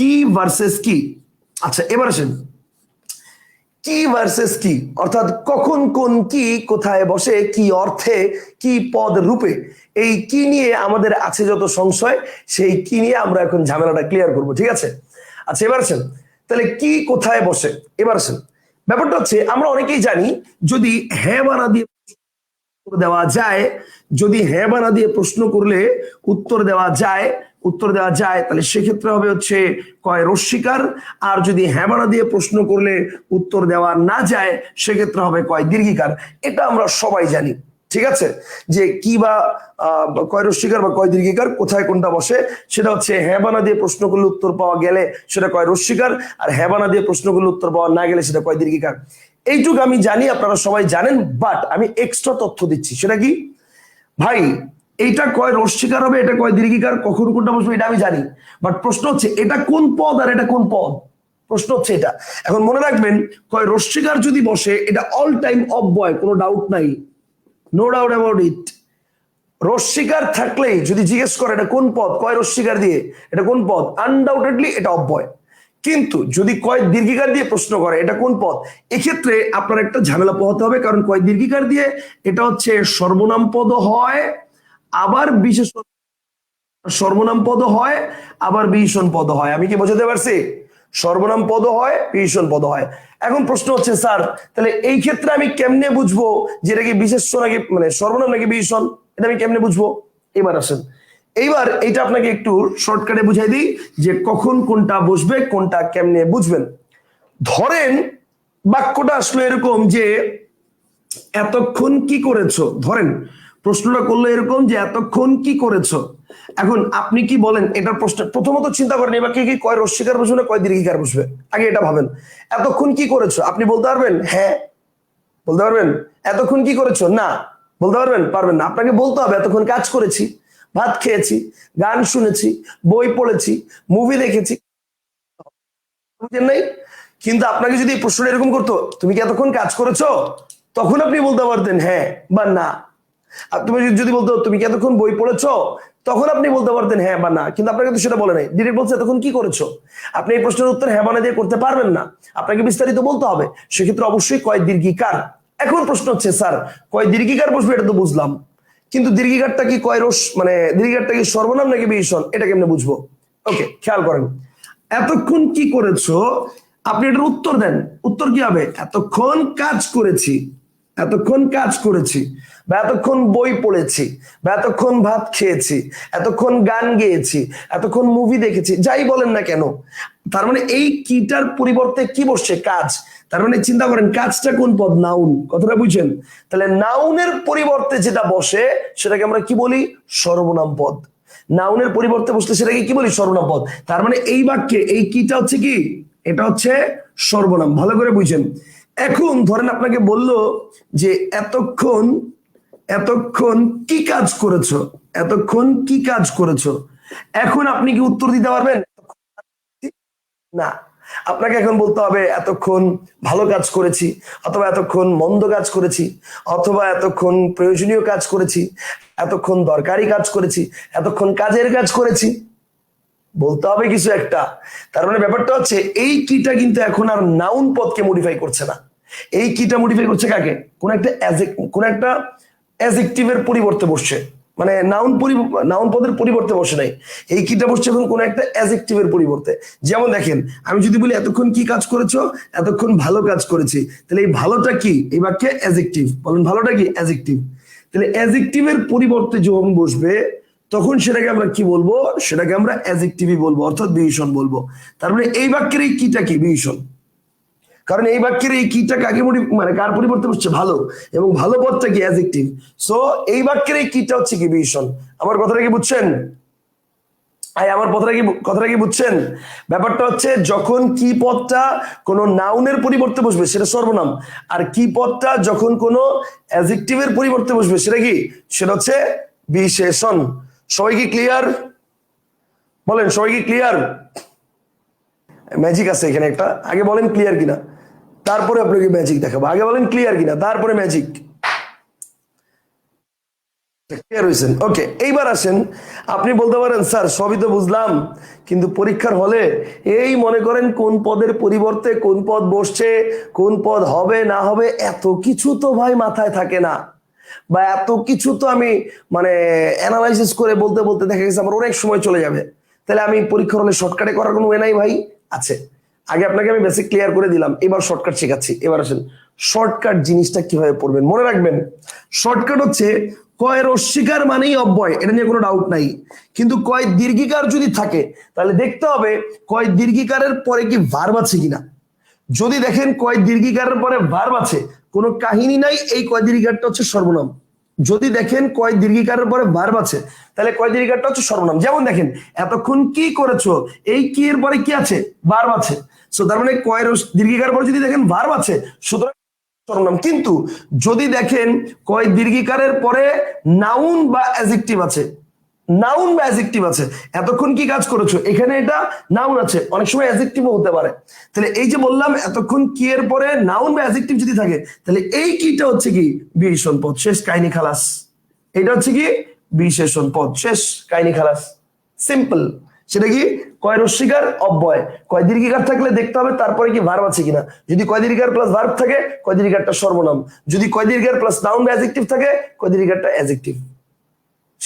কি ভার্সেস কি? আচ্ছা এবার আসেন। কি ভার্সেস কি? অর্থাৎ কখন কোন কি, কোথায় বসে, কি অর্থে, কি পদ রূপে। এই কি নিয়ে আমাদের আছে যত সংশয়, সেই কি নিয়ে আমরা এখন ঝামেলাটা ক্লিয়ার করব, ঠিক আছে? আচ্ছা এবার আসেন। তাহলে কি কোথায় বসে? এবার আসেন। ব্যাপারটা হচ্ছে, আমরা অনেকেই জানি, যদি হ্যাঁ বানা দিয়ে দেওয়া যায়। যদি হ্যাঁ বানা দিয়ে প্রশ্ন করলে উত্তর দেওয়া যায়, উত্তর দেওয়া যায়, তাহলে সেক্ষেত্রে হবে হচ্ছে কয় রস্বীকার আর যদি হ্যাঁ দিয়ে প্রশ্ন করলে উত্তর দেওয়া না যায়, সেক্ষেত্রে হবে কয় দীর্ঘিকার। এটা আমরা সবাই জানি, ঠিক আছে? যে কি বা কয় রস্বীকার বা কয় দীর্ঘিকার, কোথায় কোনটা বসে, সেটা হচ্ছে হ্যাঁ দিয়ে প্রশ্ন করলে উত্তর পাওয়া গেলে সেটা কয় রস্বীকার আর হ্যাঁ দিয়ে প্রশ্ন করলে উত্তর পাওয়া না গেলে সেটা কয় দীর্ঘিকার। এইটুকু আমি জানি, আপনারা সবাই জানেন বাট আমি এক্সট্রা তথ্য দিচ্ছি। সেটা কি? ভাই, এইটা কয় রস্বীকার হবে, এটা কয় দীর্ঘিকার, কখন কোনটা বসবে, এটা আমি জানি। বাট প্রশ্ন হচ্ছে, এটা কোন পদ আর এটা কোন পদ? প্রশ্ন হচ্ছে এটা। এখন মনে রাখবেন, কয় রস্বীকার যদি বসে, এটা অল টাইম অফ বয় কোনো ডাউট নাই। নো ডাউট অ্যাবাউট ইট রস্বীকার থাকলেই যদি জিজ্ঞেস করে, এটা কোন পদ? কয় রস্বীকার দিয়ে? এটা কোন পদ? আনডাউটেডলি এটা অব্যয় কিন্তু যদি কয় দীর্ঘিকার দিয়ে প্রশ্ন করে, এটা কোন পদ এক্ষেত্রে আপনার একটা ঝামেলা পোহাতে হবে, কারণ কয় দীর্ঘিকার দিয়ে এটা হচ্ছে সর্বনাম পদ হয়, আবার বিশেষ সর্বনাম পদ হয়, আবার বিভীষণ পদ হয়। আমি কি বোঝাতে পারছি? সর্বনাম পদ হয় বিভীষণ পদ হয়। এখন প্রশ্ন হচ্ছে, স্যার, তাহলে এই ক্ষেত্রে আমি কেমনে বুঝব যে এটা কি বিশেষ নাকি মানে সর্বনাম নাকি বিভীষণ এটা আমি কেমনে বুঝব? এবার আসেন। এইবার এইটা আপনাকে একটু শর্টকাটে বুঝাই দিই যে কখন কোনটা বসবে, কোনটা কেমনে বুঝবেন। ধরেন বাক্যটা আসলো এরকম যে, এতক্ষণ কি করেছ? ধরেন, প্রশ্নটা করল এরকম যে, এতক্ষণ কি করেছ? এখন আপনি কি বলেন? এটার প্রশ্ন প্রথমত চিন্তা করেন, এবার কি কি কয় রস্বীকার বসবে না কয় দীর্ঘিকার বসবে? আগে এটা ভাবেন। এতক্ষণ কি করেছ? আপনি বলতে পারবেন হ্যাঁ। বলতে পারবেন, এতক্ষণ কি করেছ? না, বলতে পারবেন পারবেন না। আপনাকে বলতে হবে, এতক্ষণ কাজ করেছি। ভাত খেয়েছি, গান শুনেছি, বই পড়েছি মুভি দেখেছি। নাই? কিন্তু আপনাকে যদি প্রশ্ন এরকম করতো, তুমি কি এতক্ষণ কাজ করেছ? তখন আপনি বলতে পারতেন হ্যাঁ বা না। আর তুমি যদি- বলতো, তুমি কি এতক্ষণ বই পড়েছো? তখন আপনি বলতে পারতেন হ্যাঁ বা না। কিন্তু আপনাকে তো সেটা বলে নাই। ডিরেক্ট বলছে, এতক্ষণ কি করেছ? আপনি এই প্রশ্নের উত্তর হ্যাঁ বা না দিয়ে করতে পারবেন না। আপনাকে বিস্তারিত বলতে হবে। সেক্ষেত্রে অবশ্যই কয় দীর্ঘিকার? এখন প্রশ্ন হচ্ছে, স্যার, কয় দীর্ঘিকার বসবে এটা তো বুঝলাম। কিন্তু দীর্ঘিকারটা কি কয় রস মানে দীর্ঘিকারটা কি সর্বনাম নাকি বিভীষণ? এটা কেমনে বুঝব? ওকে, খেয়াল করেন। এতক্ষণ কি করেছ? আপনি এটার উত্তর দেন। উত্তর কি হবে? এতক্ষণ কাজ করেছি। এতক্ষণ কাজ করেছি। বা এতক্ষণ বই পড়েছি। বা এতক্ষণ ভাত খেয়েছি। এতক্ষণ গান গেয়েছি। এতক্ষণ মুভি দেখেছি। যাই বলেন না কেন তার মানে এই কিটার পরিবর্তে কি বসছে? কাজ। তার মানে চিন্তা করেন, কাজটা কোন পদ? নাউন। কথাটা বুঝছেন? তাহলে নাউনের পরিবর্তে যেটা বসে, সেটাকে আমরা কি বলি? সর্বনাম পদ। নাউনের পরিবর্তে বসলে সেটাকে কি বলি? সর্বনাম পদ। তার মানে এই বাক্যে, এই কিটা হচ্ছে কি? এটা হচ্ছে সর্বনাম। ভালো করে বুঝছেন এখন ধরেন আপনাকে বলল যে, এতক্ষণ এতক্ষণ কি কাজ করেছ? এতক্ষণ কি কাজ করেছ? এখন আপনি কি উত্তর দিতে পারবেন? না। আপনাকে এখন বলতে হবে, এতক্ষণ ভালো কাজ করেছি, অথবা এতক্ষণ মন্দ কাজ করেছি, অথবা এতক্ষণ প্রয়োজনীয় কাজ করেছি, এতক্ষণ দরকারি কাজ করেছি, এতক্ষণ কাজের কাজ করেছি। বলতে হবে কিছু একটা। তার মানে ব্যাপারটা হচ্ছে, এই কিটা কিন্তু এখন আর নাউন পদকে মডিফাই করছে না। এই কিটা মডিফাই করছে কাকে? কোন একটা কোন একটা পরিবর্তে বসছে। মানে নাউন নাউন পদের পরিবর্তে বসে নাই। এই কিটা বসছে এখন কোন একটা অ্যাজেক্টিভের পরিবর্তে। যেমন দেখেন, আমি যদি বলি, এতক্ষণ কি কাজ করেছ? এতক্ষণ ভালো কাজ করেছি। তাহলে এই ভালোটা কি? এই বাক্যে অ্যাজেক্টিভ বলেন, ভালোটা কি? অ্যাজেক্টিভ তাহলে অ্যাজেক্টিভের পরিবর্তে যখন বসবে, তখন সেটাকে আমরা কি বলব? সেটাকে আমরা অ্যাজেক্টিভই বলব, অর্থাৎ বিভীষণ বলব। তার মানে এই বাক্যের এই কিটা কি? বিভীষণ। কারণ এই বাক্যের এই কিটা কাকে মানে কার পরিবর্তে বসছে? ভালো। এবং ভালো পদটা কি? অ্যাজেক্টিভ সো এই বাক্যের এই কিটা হচ্ছে কি? বিভীষণ। আমার কথাটা কি বুঝছেন? আমার কথাটা কি কথাটা কি বুঝছেন? ব্যাপারটা হচ্ছে যখন কি পদটা কোনো নাউনের পরিবর্তে বসবে, সেটা সর্বনাম। আর কি পদটা যখন কোনো অ্যাজেক্টিভের পরিবর্তে বসবে, সেটা কি? সেটা হচ্ছে বিশেষণ। সবাই কি ক্লিয়ার বলেন, সবাই কি ক্লিয়ার ম্যাজিক আছে এখানে একটা। আগে বলেন ক্লিয়ার কিনা। তারপরে আপনাকে ম্যাজিক দেখাবো। আগে বলেন ক্লিয়ার কিনা, তারপরে ম্যাজিক ক্লিয়ার হয়েছেন ওকে এইবার আসেন। আপনি বলতে পারেন, স্যার, সবই তো বুঝলাম, কিন্তু পরীক্ষার হলে এই মনে করেন কোন পদের পরিবর্তে কোন পদ বসছে, কোন পদ হবে, না হবে, এত কিছু তো ভাই মাথায় থাকে না। বা এত কিছু তো আমি মানে অ্যানালাইসিস করে বলতে বলতে দেখা গেছে আমার অনেক সময় চলে যাবে। তাহলে আমি পরীক্ষার হলে শর্টকাটে করার কোনো নাই ভাই, আছে। আগে আপনাকে আমি বেসিক ক্লিয়ার করে দিলাম, এবার শর্টকাট শেখাচ্ছি। এবার আসেন শর্টকাট জিনিসটা কীভাবে পড়বেন? মনে রাখবেন শর্টকাট হচ্ছে কয়ের অস্বীকার মানেই অব্যয়, এটা নিয়ে কোনো ডাউট নাই। কিন্তু কয় দীর্ঘিকার যদি থাকে, তাহলে দেখতে হবে কয় দীর্ঘিকারের পরে কি ভার্ব আছে কিনা। যদি দেখেন কয় দীর্ঘিকারের পরে ভার্ব আছে, কোনো কাহিনী নাই, এই কয় দীর্ঘিকারটা হচ্ছে সর্বনাম। যদি দেখেন কয় দীর্ঘিকারের পরে ভার্ব আছে, তাহলে কয় দীর্ঘিকারটা হচ্ছে সর্বনাম। যেমন দেখেন, এতক্ষণ কি করেছ, এই কি এর পরে কি আছে? ভার্ব আছে। সো তার মানে কয়ের দীর্ঘিকার পরে যদি দেখেন ভার্ব আছে, সুতরাং সর্বনাম। কিন্তু যদি দেখেন কয় দীর্ঘিকারের পরে নাউন বা অ্যাজেক্টিভ আছে নাউন বা অ্যাজেক্টিভ আছে। এতক্ষণ কি কাজ করেছ? এখানে এটা নাউন আছে। অনেক সময় অ্যাজেক্টিভও হতে পারে। তাহলে এই যে বললাম, এতক্ষণ কি এর পরে নাউন বা অ্যাজেক্টিভ যদি থাকে, তাহলে এই কিটা হচ্ছে কি? বিশেষণ পদ। শেষ, কাহিনী খালাস। এটা হচ্ছে কি? বিশেষণ পদ। শেষ, কাহিনী খালাস। সিম্পল সেটা কি? কয় রস্বীকার অব্যয়। কয় দীর্ঘিকার থাকলে দেখতে হবে তারপরে কি ভার্ব আছে কিনা। যদি কয় দীর্ঘিকার প্লাস ভার্ব থাকে, কয় দীর্ঘিকারটা সর্বনাম। যদি কয় দীর্ঘিকার প্লাস নাউন অ্যাজেক্টিভ থাকে, কয় দীর্ঘিকারটা অ্যাজেক্টিভ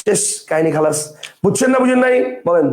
শেষ কাহিনী খালাস। বুঝছেন না বুঝেন নাই? বলেন।